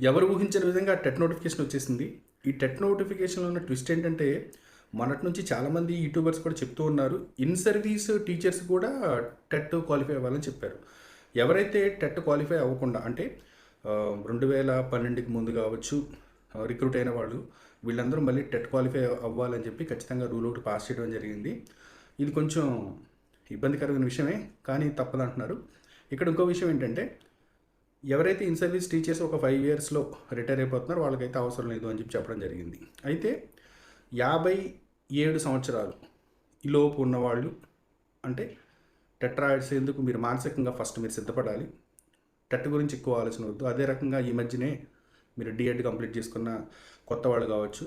ఎవరు ఊహించని విధంగా టెట్ నోటిఫికేషన్ వచ్చేసింది. ఈ టెట్ నోటిఫికేషన్లో ఉన్న ట్విస్ట్ ఏంటంటే మొన్నటి నుంచి చాలామంది యూట్యూబర్స్ కూడా చెప్తూ ఉన్నారు ఇన్ సర్వీస్ టీచర్స్ కూడా టెట్ క్వాలిఫై అవ్వాలని చెప్పారు. ఎవరైతే టెట్ క్వాలిఫై అవ్వకుండా అంటే రెండు వేల పన్నెండుకి ముందు కావచ్చు రిక్రూట్ అయిన వాళ్ళు వీళ్ళందరూ మళ్ళీ టెట్ క్వాలిఫై అవ్వాలని చెప్పి ఖచ్చితంగా రూల్ ఒకటి పాస్ చేయడం జరిగింది. ఇది కొంచెం ఇబ్బందికరమైన విషయమే కానీ తప్పదంటున్నారు. ఇక్కడ ఇంకో విషయం ఏంటంటే ఎవరైతే ఇన్ సర్వీస్ టీచర్స్ ఒక ఫైవ్ ఇయర్స్లో రిటైర్ అయిపోతున్నారో వాళ్ళకైతే అవసరం లేదు అని చెప్పి చెప్పడం జరిగింది. అయితే యాభై ఏడు సంవత్సరాలు ఈలోపు ఉన్నవాళ్ళు అంటే టెట్ ఎందుకు మీరు మానసికంగా ఫస్ట్ మీరు సిద్ధపడాలి టెట్ గురించి ఎక్కువ ఆలోచన వద్దు. అదే రకంగా ఈ మధ్యనే మీరు డిఎడ్ కంప్లీట్ చేసుకున్న కొత్త వాళ్ళు కావచ్చు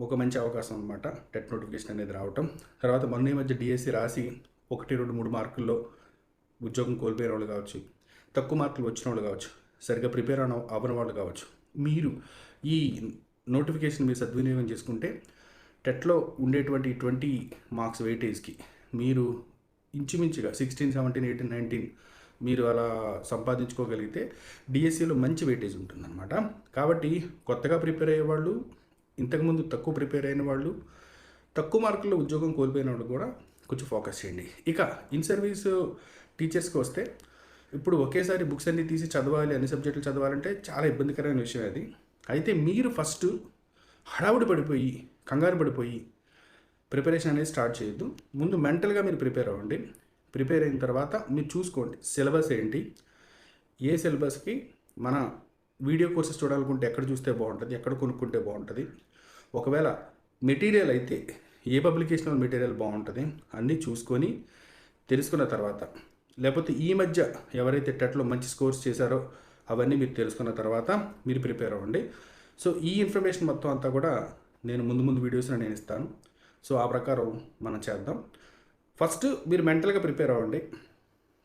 ఒక మంచి అవకాశం అనమాట టెట్ నోటిఫికేషన్ అనేది రావటం. తర్వాత మొన్న ఈ మధ్య డిఎస్సి రాసి ఒకటి రెండు మూడు మార్కుల్లో ఉద్యోగం కోల్పోయిన వాళ్ళు కావచ్చు తక్కువ మార్కులు వచ్చిన వాళ్ళు కావచ్చు సరిగ్గా ప్రిపేర్ అవ అవ్వని వాళ్ళు కావచ్చు మీరు ఈ నోటిఫికేషన్ మీరు సద్వినియోగం చేసుకుంటే టెట్లో ఉండేటువంటి ట్వంటీ మార్క్స్ వెయిటేజ్కి మీరు ఇంచుమించుగా సిక్స్టీన్ సెవెంటీన్ ఎయిటీన్ నైన్టీన్ మీరు అలా సంపాదించుకోగలిగితే డిఎస్సిలో మంచి వెయిటేజ్ ఉంటుందన్నమాట. కాబట్టి కొత్తగా ప్రిపేర్ అయ్యే వాళ్ళు ఇంతకుముందు తక్కువ ప్రిపేర్ అయిన వాళ్ళు తక్కువ మార్కుల్లో ఉద్యోగం కోల్పోయిన వాళ్ళు కూడా కొంచెం ఫోకస్ చేయండి. ఇక ఇన్ సర్వీస్ టీచర్స్కి వస్తే ఇప్పుడు ఒకేసారి బుక్స్ అన్ని తీసి చదవాలి అన్ని సబ్జెక్టులు చదవాలంటే చాలా ఇబ్బందికరమైన విషయం అది. అయితే మీరు ఫస్ట్ హడావుడి పడిపోయి కంగారు పడిపోయి ప్రిపరేషన్ అనేది స్టార్ట్ చేయొద్దు. ముందు మెంటల్గా మీరు ప్రిపేర్ అవ్వండి. ప్రిపేర్ అయిన తర్వాత మీరు చూసుకోండి సిలబస్ ఏంటి ఏ సిలబస్కి మన వీడియో కోర్సెస్ చూడాలనుకుంటే ఎక్కడ చూస్తే బాగుంటుంది ఎక్కడ కొనుక్కుంటే బాగుంటుంది. ఒకవేళ మెటీరియల్ అయితే ఏ పబ్లికేషనల్ మెటీరియల్ బాగుంటుంది అన్నీ చూసుకొని తెలుసుకున్న తర్వాత లేకపోతే ఈ మధ్య ఎవరైతే టెట్లో మంచి స్కోర్స్ చేశారో అవన్నీ మీరు తెలుసుకున్న తర్వాత మీరు ప్రిపేర్ అవ్వండి. సో ఈ ఇన్ఫర్మేషన్ మొత్తం అంతా కూడా నేను ముందు ముందు వీడియోస్లో నేను ఇస్తాను. సో ఆ ప్రకారం మనం చేద్దాం. ఫస్ట్ మీరు మెంటల్గా ప్రిపేర్ అవ్వండి.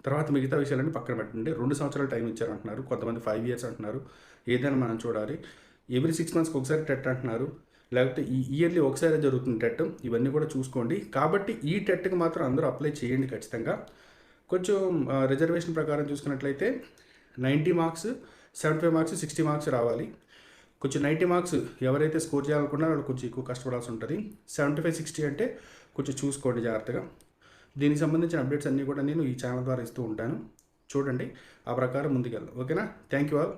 తర్వాత మిగతా విషయాలన్నీ పక్కన పెట్టండి. రెండు సంవత్సరాలు టైం ఇచ్చారు అంటున్నారు. కొంతమంది ఫైవ్ ఇయర్స్ అంటున్నారు. ఏదైనా మనం చూడాలి. ఎవ్రీ సిక్స్ మంత్స్కి ఒకసారి టెట్ అంటున్నారు. లేకపోతే ఈ ఇయర్లీ ఒకసారి జరుగుతుంది టెట్ ఇవన్నీ కూడా చూసుకోండి. కాబట్టి ఈ టెట్కి మాత్రం అందరూ అప్లై చేయండి ఖచ్చితంగా. కొంచెం రిజర్వేషన్ ప్రకారం చూసుకున్నట్లయితే ninety marks seventy five marks sixty marks రావాలి. కొంచెం నైంటీ మార్క్స్ ఎవరైతే స్కోర్ చేయాలనుకున్నారో వాళ్ళు కొంచెం ఎక్కువ కష్టపడాల్సి ఉంటుంది. సెవెంటీ ఫైవ్ సిక్స్టీ అంటే కొంచెం చూసుకోండి జాగ్రత్తగా. దీనికి సంబంధించిన అప్డేట్స్ అన్నీ కూడా నేను ఈ ఛానల్ ద్వారా ఇస్తూ ఉంటాను. చూడండి ఆ ప్రకారం ముందుకెళ్దాం. ఓకేనా? Thank you all.